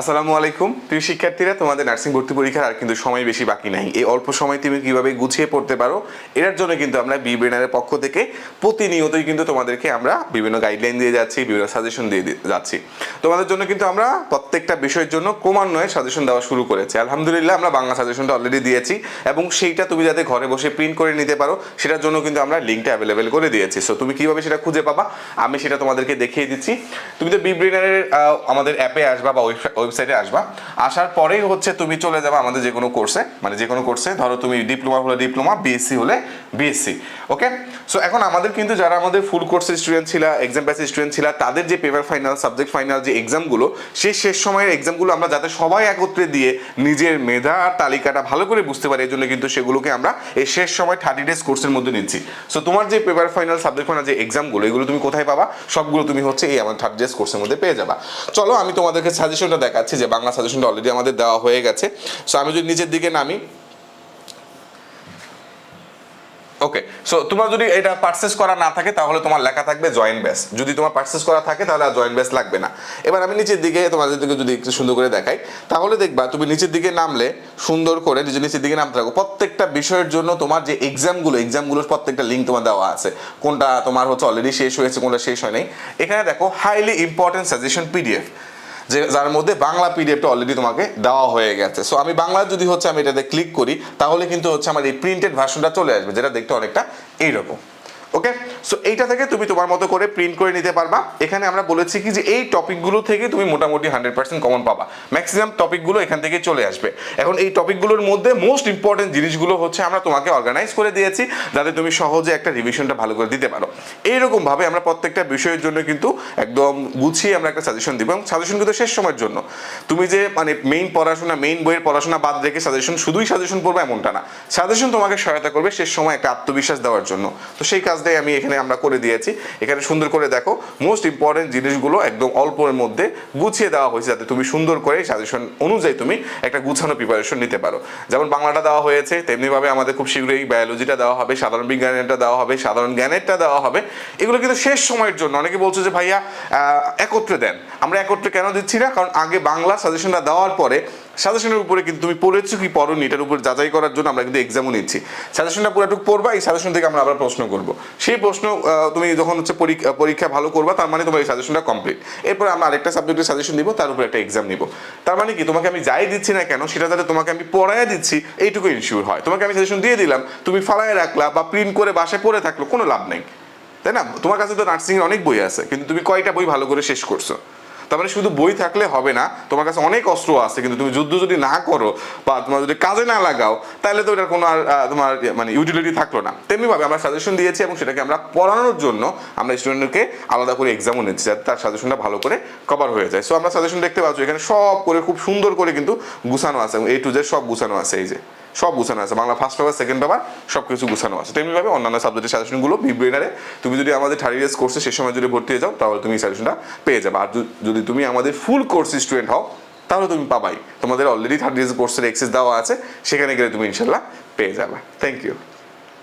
আসসালামু আলাইকুম। প্রিয় শিক্ষার্থীরা, তোমাদের নার্সিং ভর্তি পরীক্ষার আর কিন্তু সময় বেশি বাকি নাই। এই অল্প সময় তুমি কীভাবে গুছিয়ে পড়তে পারো এর জন্য কিন্তু আমরা বি ব্রেনারের পক্ষ থেকে প্রতিনিয়তই কিন্তু তোমাদেরকে আমরা বিভিন্ন গাইডলাইন দিয়ে যাচ্ছি, বিভিন্ন সাজেশন দিয়ে যাচ্ছি। তোমাদের জন্য কিন্তু আমরা প্রত্যেকটা বিষয়ের জন্য ক্রমান্বয়ে সাজেশন দেওয়া শুরু করেছি। আলহামদুলিল্লাহ, আমরা বাংলা সাজেশনটা অলরেডি দিয়েছি এবং সেইটা তুমি যাতে ঘরে বসে প্রিন্ট করে নিতে পারো, সেটার জন্য কিন্তু আমরা লিঙ্কটা অ্যাভেলেবেল করে দিয়েছি। সো তুমি কীভাবে সেটা খুঁজে পাবা, আমি সেটা তোমাদেরকে দেখিয়ে দিচ্ছি। তুমি তো বি ব্রেনারের আমাদের অ্যাপে আসবা বা ওয়েবসাইটে আসবা। আসার পরেই হচ্ছে তুমি চলে যাবে আমাদের যে কোনো কোর্সে মানে যে কোনো কোর্সে ধরো তুমি ডিপ্লোমা হলে ডিপ্লোমা বিএসসি হলে বিএসসি ওকে সো এখন আমাদের কিন্তু যারা আমাদের ফুল কোর্সের স্টুডেন্ট ছিল এক্সাম ব্যাচের স্টুডেন্ট ছিল, তাদের যে পেপার ফাইনাল সাবজেক্ট ফাইনাল যে এক্সামগুলো সেই শেষ সময়ের এক্সামগুলো আমরা যাতে সবাই একত্রে দিয়ে নিজের মেধা আর তালিকাটা ভালো করে বুঝতে পারি এই জন্য কিন্তু সেগুলোকে আমরা এই শেষ সময় থার্টি ডেজ কোর্সের মধ্যে নিচ্ছি। সো তোমার যে পেপার ফাইনাল সাবজেক্ট ফাইনাল যে এক্সামগুলো এগুলো তুমি কোথায় পাবা? সবগুলো তুমি হচ্ছে এই আমার থার্টি ডেজ কোর্সের মধ্যে পেয়ে যাবা। চলো, আমি তোমাদেরকে সাজেশনটা দেখাচ্ছি যে বাংলা সাজেশনটা অলরেডি আমাদের দেওয়া হয়ে গেছে। সো আমি যদি নিচের দিকে নামি। ওকে সো তোমার যদি এটা পারচেস করা না থাকে, তাহলে তোমার লেখা থাকবে জয়েন্ট ব্যাস যদি তোমার পারচেস করা থাকে, তাহলে আর জয়েন্ট ব্যাস লাগবে না। এবার আমি নিচের দিকে তোমাদের দিকে যদি একটু সুন্দর করে দেখাই, তাহলে দেখবা তুমি নিচের দিকে নামলে, সুন্দর করে নিজে নিচের দিকে নামতে থাকো। প্রত্যেকটা বিষয়ের জন্য তোমার যে এক্সামগুলো এক্সামগুলোর প্রত্যেকটা লিঙ্ক তোমার দেওয়া আছে। কোনটা তোমার হচ্ছে অলরেডি শেষ হয়েছে, কোনটা শেষ হয় নাই। এখানে দেখো হাইলি ইম্পর্টেন্ট সাজেশন পিডিএফ যে যার মধ্যে বাংলা পিডিএফটা অলরেডি তোমাকে দেওয়া হয়ে গেছে। সো আমি বাংলা যদি হচ্ছে আমি এটাতে ক্লিক করি, তাহলে কিন্তু হচ্ছে আমার এই প্রিন্টেড ভার্সনটা চলে আসবে, যেটা দেখতে অনেকটা এইরকম। ওকে সো এইটা থেকে তুমি তোমার মতো করে প্রিন্ট করে নিতে পারবা। এখানে আমরা বলেছি কি যে এই টপিকগুলো থেকে তুমি মোটামুটি হান্ড্রেড পার্সেন্ট কমন পাবা। ম্যাক্সিমাম টপিকগুলো এখান থেকে চলে আসবে। এখন এই টপিকগুলোর মধ্যে মোস্ট ইম্পর্টেন্ট জিনিসগুলো হচ্ছে আমরা তোমাকে অর্গানাইজ করে দিয়েছি, যাতে তুমি সহজে একটা রিভিশনটা ভালো করে দিতে পারো। এইরকমভাবে আমরা প্রত্যেকটা বিষয়ের জন্য কিন্তু একদম গুছিয়ে আমরা একটা সাজেশন দিব এবং সাজেশন কিন্তু শেষ সময়ের জন্য। তুমি যে মানে মেইন পড়াশোনা মেইন বইয়ের পড়াশোনা বাদ রেখে সাজেশন শুধুই সাজেশন পড়বে এমনটা না। সাজেশন তোমাকে সহায়তা করবে শেষ সময় একটা আত্মবিশ্বাস দেওয়ার জন্য। তো সেই কাজটাই আমি এখানে আমরা করে দিয়েছি। এখানে সুন্দর করে দেখো মোস্ট ইম্পর্টেন্ট জিনিসগুলো একদম অল্পের মধ্যে গুছিয়ে দেওয়া হয়েছে যাতে তুমি সুন্দর করে সাজেশন অনুযায়ী তুমি একটা গুছানো প্রিপারেশন নিতে পারো। যেমন বাংলাটা দেওয়া হয়েছে, তেমনিভাবে আমাদের খুব শীঘ্রই বায়োলজিটা দেওয়া হবে, সাধারণ বিজ্ঞানেরটা দেওয়া হবে, সাধারণ জ্ঞানেরটা দেওয়া হবে। এগুলো কিন্তু শেষ সময়ের জন্য। অনেকে বলছে যে, ভাইয়া একত্রে দেন। আমরা একত্রে কেন দিচ্ছি না? কারণ আগে বাংলা সাজেশনটা দেওয়ার পরে সাজেশনের উপরে কিন্তু তুমি পড়েছো কি পড়োনি? এটার উপর যাচাই করার জন্য আমরা কিন্তু এক্সামও নিচ্ছি। সাজেশনটা পুরোটুকু পড়বা, এই সাজেশন থেকে আমরা আবার প্রশ্ন করব। সেই প্রশ্ন তুমি যখন হচ্ছে পরীক্ষা ভালো করবা, তার মানে তোমার এই সাজেশনটা কমপ্লিট এরপর আমরা আরেকটা সাবজেক্টের সাজেশন দিব, তার উপর একটা এক্সাম নিব। তার মানে কি, তোমাকে আমি যাই দিচ্ছি না কেন, সেটা যাতে তোমাকে আমি পড়ায় দিচ্ছি এইটুকু ইনশিওর হয়। তোমাকে আমি সাজেশন দিয়ে দিলাম, তুমি ফালায় রাখলা বা প্রিন্ট করে বাসায় পড়ে থাকল, কোনো লাভ নেই। তাই না? তোমার কাছে তো নার্সিং এর অনেক বই আছে, কিন্তু তুমি কয়টা বই ভালো করে শেষ করছ? তার মানে শুধু বই থাকলে হবে না তোমার কাছে অনেক অস্ত্র আছে কিন্তু তুমি যুদ্ধ যদি না করো বা তোমার যদি কাজে না লাগাও তাহলে তো এটার কোনো আর তোমার ইয়ে, মানে ইউটিলিটি থাকল না। তেমনিভাবে আমরা সাজেশন দিয়েছি এবং সেটাকে আমরা পড়ানোর জন্য আমরা স্টুডেন্টকে আলাদা করে এক্সামও নিচ্ছি যাতে তার সাজেশনটা ভালো করে কভার হয়ে যায়। সো আমরা সাজেশন দেখতে পাচ্ছি এখানে সব করে খুব সুন্দর করে কিন্তু গুছানো আছে এবং এই টু জেড সব গুছানো আছে এই যে। সব গুছানো আছে। Bangla first paper second paper সব কিছু গুছানো আছে। তেমনিভাবে অন্যান্য সাবজেক্টের সাজেশনগুলো বিব্রেনারে তুমি যদি আমাদের থার্ড ইয়ার্স কোর্সে সে সময় যদি ভর্তি হয়ে যাও, তাহলে তুমি সাজেশনটা পেয়ে যাবে। আর যদি তুমি আমাদের ফুল কোর্স স্টুডেন্ট হও, তাহলে তুমি পাবাই। তোমাদের অলরেডি থার্ড ইয়ার্স কোর্সের এক্সেস দেওয়া আছে। সেখানে গেলে তুমি ইনশাল্লাহ পেয়ে যাবে। Thank you